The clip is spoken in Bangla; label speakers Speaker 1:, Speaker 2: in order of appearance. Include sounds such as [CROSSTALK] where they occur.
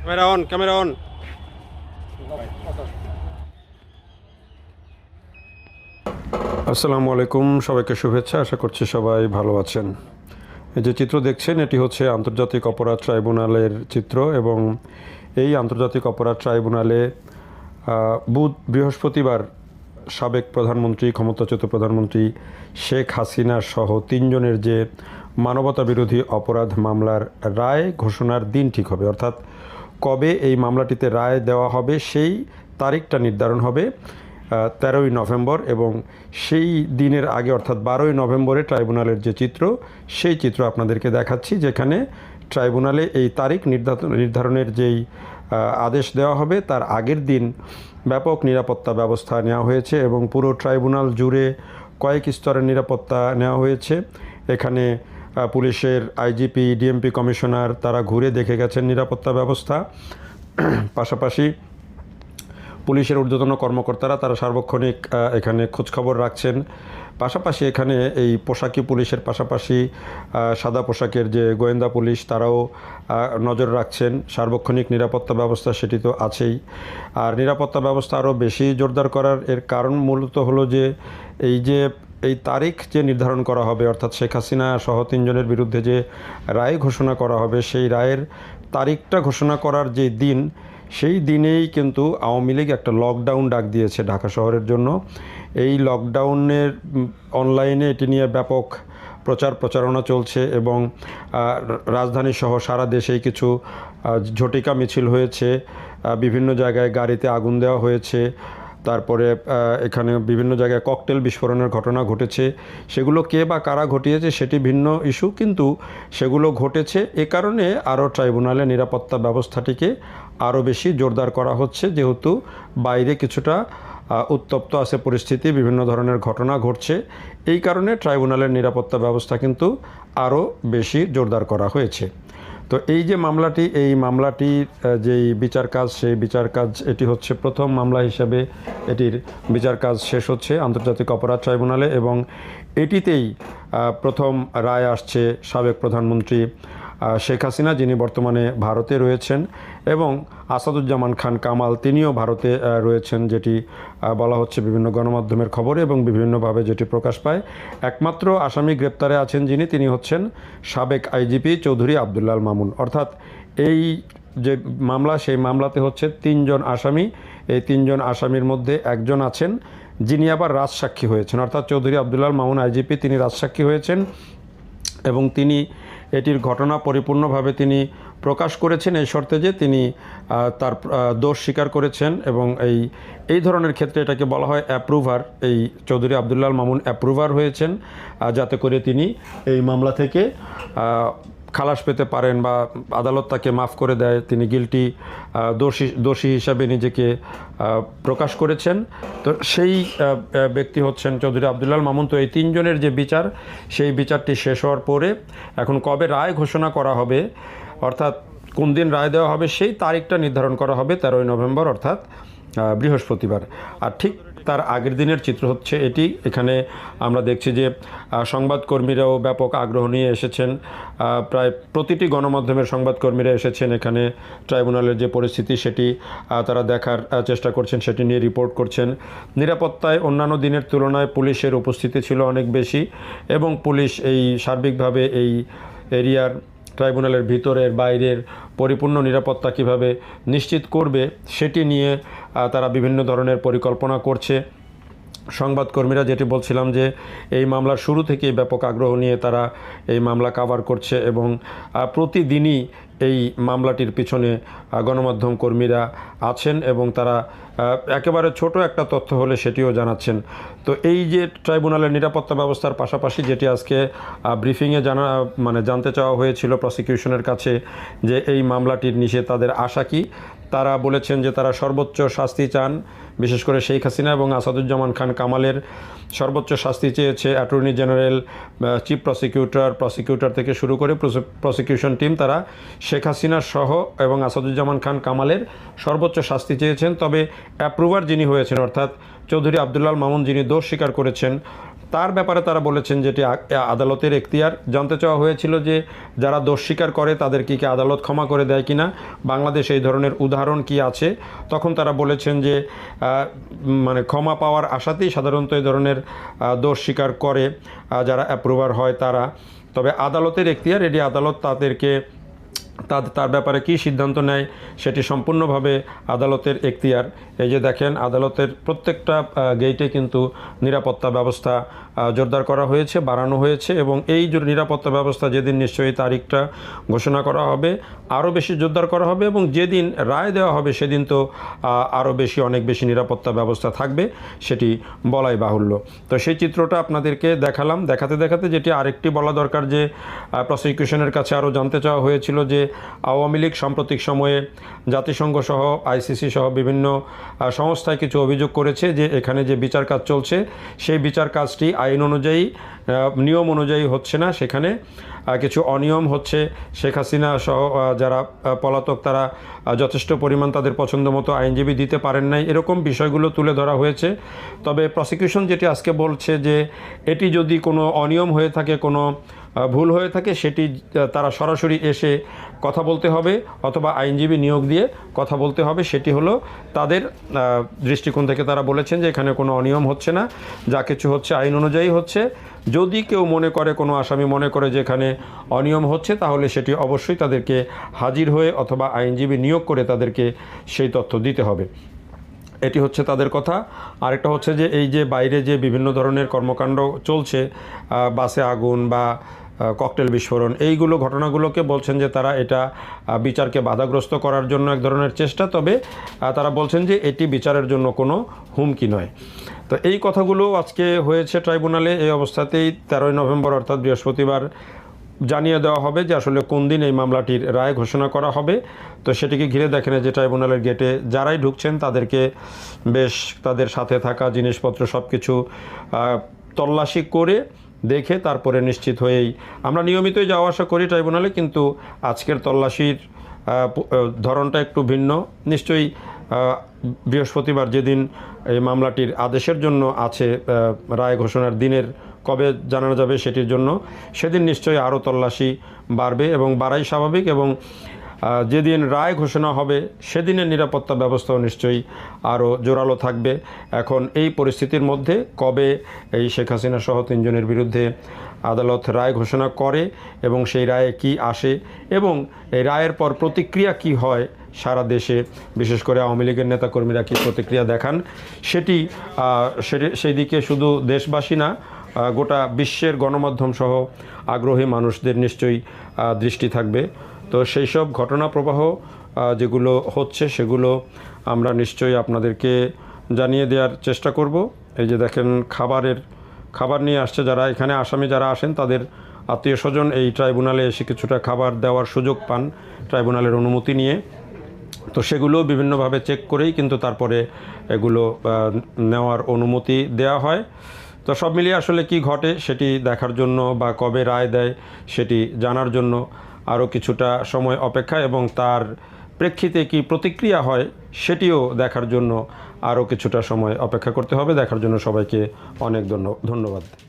Speaker 1: ক্যামেরা অন ক্যামেরা অন আসসালামু আলাইকুম, সবাইকে শুভেচ্ছা, আশা করছি সবাই ভালো আছেন। এই যে চিত্র দেখছেন, এটি হচ্ছে আন্তর্জাতিক অপরাধ ট্রাইব্যুনালের চিত্র এবং এই আন্তর্জাতিক অপরাধ ট্রাইব্যুনালে বুধ, বৃহস্পতিবার সাবেক প্রধানমন্ত্রী, ক্ষমতাচ্যুত প্রধানমন্ত্রী শেখ হাসিনা সহ তিনজনের যে মানবতা বিরোধী অপরাধ মামলার রায় ঘোষণার দিন ঠিক হবে। অর্থাৎ কবে এই মামলাটিতে রায় দেওয়া হবে, সেই তারিখটা নির্ধারণ হবে তেরোই নভেম্বর এবং সেই দিনের আগে, অর্থাৎ বারোই নভেম্বরে ট্রাইব্যুনালের যে চিত্র, সেই চিত্র আপনাদেরকে দেখাচ্ছি, যেখানে ট্রাইব্যুনালে এই তারিখ নির্ধারণ নির্ধারণের যেই আদেশ দেওয়া হবে, তার আগের দিন ব্যাপক নিরাপত্তা ব্যবস্থা নেওয়া হয়েছে এবং পুরো ট্রাইব্যুনাল জুড়ে কয়েক স্তরের নিরাপত্তা নেওয়া হয়েছে। এখানে পুলিশের আইজিপি ডিএমপি কমিশনার তারা ঘুরে দেখে গেছেন নিরাপত্তা ব্যবস্থা। [CLEARS THROAT] পাশাপাশি পুলিশের ঊর্ধ্বতন কর্মকর্তারা তারা সার্বক্ষণিক এখানে খোঁজখবর রাখছেন। পাশাপাশি এখানে এই পোশাকি পুলিশের পাশাপাশি সাদা পোশাকের যে গোয়েন্দা পুলিশ তারাও নজর রাখছেন। সার্বক্ষণিক নিরাপত্তা ব্যবস্থা সেটি তো আছেই। আর নিরাপত্তা ব্যবস্থা আরও বেশি জোরদার করার এর কারণ মূলত হলো যে, এই যে, এই তারিখ যে নির্ধারণ করা হবে, অর্থাৎ শেখ হাসিনা সহ তিনজনের বিরুদ্ধে যে রায় ঘোষণা করা হবে, সেই রায়ের তারিখটা ঘোষণা করার যে দিন সেই দিনেই কিন্তু আওয়ামী লীগ একটা লকডাউন ডাক দিয়েছে ঢাকা শহরের জন্য। এই লকডাউনের অনলাইনে এটি নিয়ে ব্যাপক প্রচার প্রচারণা চলছে এবং রাজধানী সহ সারা দেশেই কিছু ঝটিকা মিছিল হয়েছে। বিভিন্ন জায়গায় গাড়িতে আগুন দেওয়া হয়েছে। তারপরে এখানে বিভিন্ন জায়গায় ককটেল বিস্ফোরণের ঘটনা ঘটেছে। সেগুলো কে বা কারা ঘটিয়েছে সেটি ভিন্ন ইস্যু কিন্তু সেগুলো ঘটেছে। এ কারণে আরও ট্রাইব্যুনালে নিরাপত্তা ব্যবস্থাটিকে আরও বেশি জোরদার করা হচ্ছে যেহেতু বাইরে কিছুটা উত্তপ্ত আছে পরিস্থিতি বিভিন্ন ধরনের ঘটনা ঘটছে। এই কারণে ট্রাইব্যুনালের নিরাপত্তা ব্যবস্থা কিন্তু আরও বেশি জোরদার করা হয়েছে। তো এই যে মামলাটি এই মামলাটির আহ, যেই বিচার কাজ সেই বিচার কাজ এটি হচ্ছে প্রথম মামলা হিসাবে এটির বিচার কাজ শেষ হচ্ছে আন্তর্জাতিক অপরাধ ট্রাইব্যুনালে এবং এটিতেই প্রথম রায় আসছে সাবেক প্রধানমন্ত্রী শেখ হাসিনা, যিনি বর্তমানে ভারতে রয়েছেন, এবং আসাদুজ্জামান খান কামাল, তিনিও ভারতে রয়েছেন, যেটি বলা হচ্ছে বিভিন্ন গণমাধ্যমের খবরে এবং বিভিন্নভাবে যেটি প্রকাশ পায়। একমাত্র আসামি গ্রেপ্তারে আছেন যিনি, তিনি হচ্ছেন সাবেক আইজিপি চৌধুরী আবদুল্লাল মামুন। অর্থাৎ এই যে মামলা, সেই মামলাতে হচ্ছে তিনজন আসামি। এই তিনজন আসামির মধ্যে একজন আছেন, যিনি আবার রাজসাক্ষী হয়েছেন। অর্থাৎ চৌধুরী আবদুল্লাল মামুন, আইজিপি, তিনি রাজসাক্ষী হয়েছেন এবং তিনি এটির ঘটনা পরিপূর্ণভাবে তিনি প্রকাশ করেছেন। এই শর্তে যে তিনি তার দোষ স্বীকার করেছেন এবং এই এই ধরনের ক্ষেত্রে এটাকে বলা হয় অ্যাপ্রুভার এই চৌধুরী আবদুল্লাল মামুন অ্যাপ্রুভার হয়েছেন যাতে করে তিনি এই মামলা থেকে খালাস পেতে পারেন বা আদালত তাকে মাফ করে দেয়, তিনি গিলটি দোষী দোষী হিসাবে নিজেকে প্রকাশ করেছেন। তো সেই ব্যক্তি হচ্ছেন চৌধুরী আবদুল্লাল মামুন। তো এই তিনজনের যে বিচার, সেই বিচারটি শেষ হওয়ার পরে এখন কবে রায় ঘোষণা করা হবে, অর্থাৎ কোন দিন রায় দেওয়া হবে, সেই তারিখটা নির্ধারণ করা হবে তেরোই নভেম্বর, অর্থাৎ বৃহস্পতিবার। আর ঠিক তার আগের দিনের চিত্র হচ্ছে এটি। এখানে আমরা দেখছি যে সংবাদকর্মীরাও ব্যাপক আগ্রহ নিয়ে এসেছেন। প্রায় প্রতিটি গণমাধ্যমের সংবাদকর্মীরা এসেছেন এখানে। ট্রাইব্যুনালের যে পরিস্থিতি সেটি তারা দেখার চেষ্টা করছেন, সেটি নিয়ে রিপোর্ট করছেন। নিরাপত্তায় অন্যান্য দিনের তুলনায় পুলিশের উপস্থিতি ছিল অনেক বেশি এবং পুলিশ এই সার্বিকভাবে এই এরিয়ার ট্রাইব্যুনালের ভিতরের বাইরের পরিপূর্ণ নিরাপত্তা কীভাবে নিশ্চিত করবে সেটি নিয়ে তারা বিভিন্ন ধরনের পরিকল্পনা করছে। সংবাদকর্মীরা যেটি বলছিলাম যে, এই মামলার শুরু থেকেই ব্যাপক আগ্রহ নিয়ে তারা এই মামলা কাভার করছে এবং প্রতিদিনই এই মামলাটির পিছনে গণমাধ্যম কর্মীরা আছেন এবং তারা একেবারে ছোট একটা তথ্য হলে সেটিও জানাচ্ছেন। তো এই যে ট্রাইব্যুনালের নিরাপত্তা ব্যবস্থার পাশাপাশি যেটি আজকে ব্রিফিংয়ে জানা মানে জানতে চাওয়া হয়েছিল প্রসিকিউশনের কাছে যে এই মামলাটির নিষেধ তাদের আশা কি তারা বলেছেন যে তারা সর্বোচ্চ শাস্তি চান, বিশেষ করে শেখ হাসিনা এবং আসাদুজ্জামান খান কামালের। সর্বোচ্চ শাস্তি চেয়েছে attorney general chief prosecutor prosecutor থেকে শুরু করে প্রসিকিউশন টিম তারা। শেখ হাসিনা সহ এবং আসাদুজ্জামান খান কামালের সর্বোচ্চ শাস্তি চেয়েছেন, তবে অ্যাপ্রুভার যিনি হয়েছেন, অর্থাৎ চৌধুরী আবদুল্লাল মামুন যিনি দোষ স্বীকার করেছেন তার ব্যাপারে তারা বলেছেন যেটি আদালতের এখতিয়ার। জানতে চাওয়া হয়েছিল যে যারা দোষ স্বীকার করে তাদেরকে কি আদালত ক্ষমা করে দেয় কিনা, বাংলাদেশ এই ধরনের উদাহরণ কি আছে? তখন তারা বলেছেন যে মানে ক্ষমা পাওয়ার আশাতেই সাধারণত এই ধরনের দোষ স্বীকার করে যারা অ্যাপ্রুভার হয় তারা। তবে আদালতের এখতিয়ার, এটি আদালত তাদেরকে তার তার ব্যাপারে কী সিদ্ধান্ত নেয় সেটি সম্পূর্ণভাবে আদালতের এখতিয়ার। এই যে দেখেন, আদালতের প্রত্যেকটা গেইটে কিন্তু নিরাপত্তা ব্যবস্থা জোরদার করা হয়েছে, বাড়ানো হয়েছে এবং এই নিরাপত্তা ব্যবস্থা যেদিন নিশ্চয়ই তারিখটা ঘোষণা করা হবে, আরও বেশি জোরদার করা হবে এবং যেদিন রায় দেওয়া হবে সেদিন তো আরও বেশি, অনেক বেশি নিরাপত্তা ব্যবস্থা থাকবে সেটি বলাই বাহুল্য। তো সেই চিত্রটা আপনাদেরকে দেখালাম। দেখাতে দেখাতে যেটি আরেকটি বলা দরকার যে প্রসিকিউশনের কাছে আরও জানতে চাওয়া হয়েছিল যে আওয়ামী লীগ সাম্প্রতিক সময়ে জাতিসংঘ সহ আইসিসি সহ বিভিন্ন সংস্থায় কিছু অভিযোগ করেছে যে এখানে যে বিচার কাজ চলছে, সেই বিচার কাজটি আইন অনুযায়ী নিয়ম অনুযায়ী হচ্ছে না। সেখানে কিছু অনিয়ম হচ্ছে। শেখ হাসিনা সহ যারা পলাতক, তারা যথেষ্ট পরিমাণ তাদের পছন্দ মতো আইনজীবী দিতে পারেন নাই। এরকম বিষয়গুলো তুলে ধরা হয়েছে। তবে প্রসিকিউশন যেটি আজকে বলছে যে, এটি যদি কোনো অনিয়ম হয়ে থাকে, কোনো ভুল হয়ে থাকে, সেটি তারা সরাসরি এসে কথা বলতে হবে অথবা আইনজীবী নিয়োগ দিয়ে কথা বলতে হবে। সেটি হলো তাদের দৃষ্টিকোণ থেকে তারা বলেছেন যে এখানে কোনো অনিয়ম হচ্ছে না, যা কিছু হচ্ছে আইন অনুযায়ী হচ্ছে। যদি কেউ মনে করে, কোনো আসামি মনে করে যে এখানে অনিয়ম হচ্ছে, তাহলে সেটি অবশ্যই তাদেরকে হাজির হয়ে অথবা আইনজীবী নিয়োগ করে তাদেরকে সেই তথ্য দিতে হবে। এটি হচ্ছে তাদের কথা। আরেকটা হচ্ছে যে এই যে বাইরে যে বিভিন্ন ধরনের কর্মকাণ্ড চলছে বাসে আগুন বা ককটেল বিস্ফোরণ। এইগুলো ঘটনাগুলোকে বলছেন যে তারা এটা বিচারকে বাধাগ্রস্ত করার জন্য এক ধরনের চেষ্টা। তবে তারা বলছেন যে এটি বিচারের জন্য কোনো হুমকি নয়। তো এই কথাগুলো আজকে হয়েছে ট্রাইব্যুনালে। এই অবস্থাতেই তেরোই নভেম্বর, অর্থাৎ বৃহস্পতিবার, জানিয়ে দেওয়া হবে যে আসলে কোন দিন এই মামলাটির রায় ঘোষণা করা হবে। তো সেটিকে ঘিরে দেখেন যে ট্রাইব্যুনালের গেটে যারাই ঢুকছেন, তাদেরকে বেশ তাদের সাথে থাকা জিনিসপত্র সব কিছু তল্লাশি করে দেখে তারপরে নিশ্চিত হয়েই আমরা নিয়মিতই যাওয়া আসা করি ট্রাইব্যুনালে, কিন্তু আজকের তল্লাশির ধরনটা একটু ভিন্ন। নিশ্চয়ই বৃহস্পতিবার যেদিন এই মামলাটির আদেশের জন্য আছে রায় ঘোষণার দিনের কবে জানানো যাবে সেটির জন্য, সেদিন নিশ্চয়ই আরও তল্লাশি বাড়বে এবং বাড়াই স্বাভাবিক এবং যেদিন রায় ঘোষণা হবে, সেদিনের নিরাপত্তা ব্যবস্থাও নিশ্চয়ই আরও জোরালো থাকবে। এখন এই পরিস্থিতির মধ্যে কবে এই শেখ হাসিনা সহ তিনজনের বিরুদ্ধে আদালত রায় ঘোষণা করে এবং সেই রায়ে কি আসে এবং এই রায়ের পর প্রতিক্রিয়া কি হয় সারা দেশে, বিশেষ করে আওয়ামী লীগের নেতাকর্মীরা কী প্রতিক্রিয়া দেখান, সেটি সেই দিকে শুধু দেশবাসী না গোটা বিশ্বের গণমাধ্যম সহ আগ্রহী মানুষদের নিশ্চয়ই দৃষ্টি থাকবে। তো সেই সব ঘটনা প্রবাহ যেগুলো হচ্ছে সেগুলো আমরা নিশ্চয়ই আপনাদেরকে জানিয়ে দেওয়ার চেষ্টা করব। এই যে দেখেন খাবারের, খাবার নিয়ে আসছে যারা। এখানে আসামি যারা আসেন, তাদের আত্মীয় স্বজন এই ট্রাইব্যুনালে এসে কিছুটা খাবার দেওয়ার সুযোগ পান ট্রাইব্যুনালের অনুমতি নিয়ে। তো সেগুলো বিভিন্নভাবে চেক করেই কিন্তু তারপরে এগুলো নেওয়ার অনুমতি দেওয়া হয়। তো সব মিলিয়ে আসলে কি ঘটে সেটি দেখার জন্য বা কবে রায় দেয় সেটি জানার জন্য আরও কিছুটা সময় অপেক্ষা এবং তার প্রেক্ষিতে কি প্রতিক্রিয়া হয় সেটিও দেখার জন্য আরও কিছুটা সময় অপেক্ষা করতে হবে। দেখার জন্য সবাইকে অনেক ধন্য- ধন্যবাদ।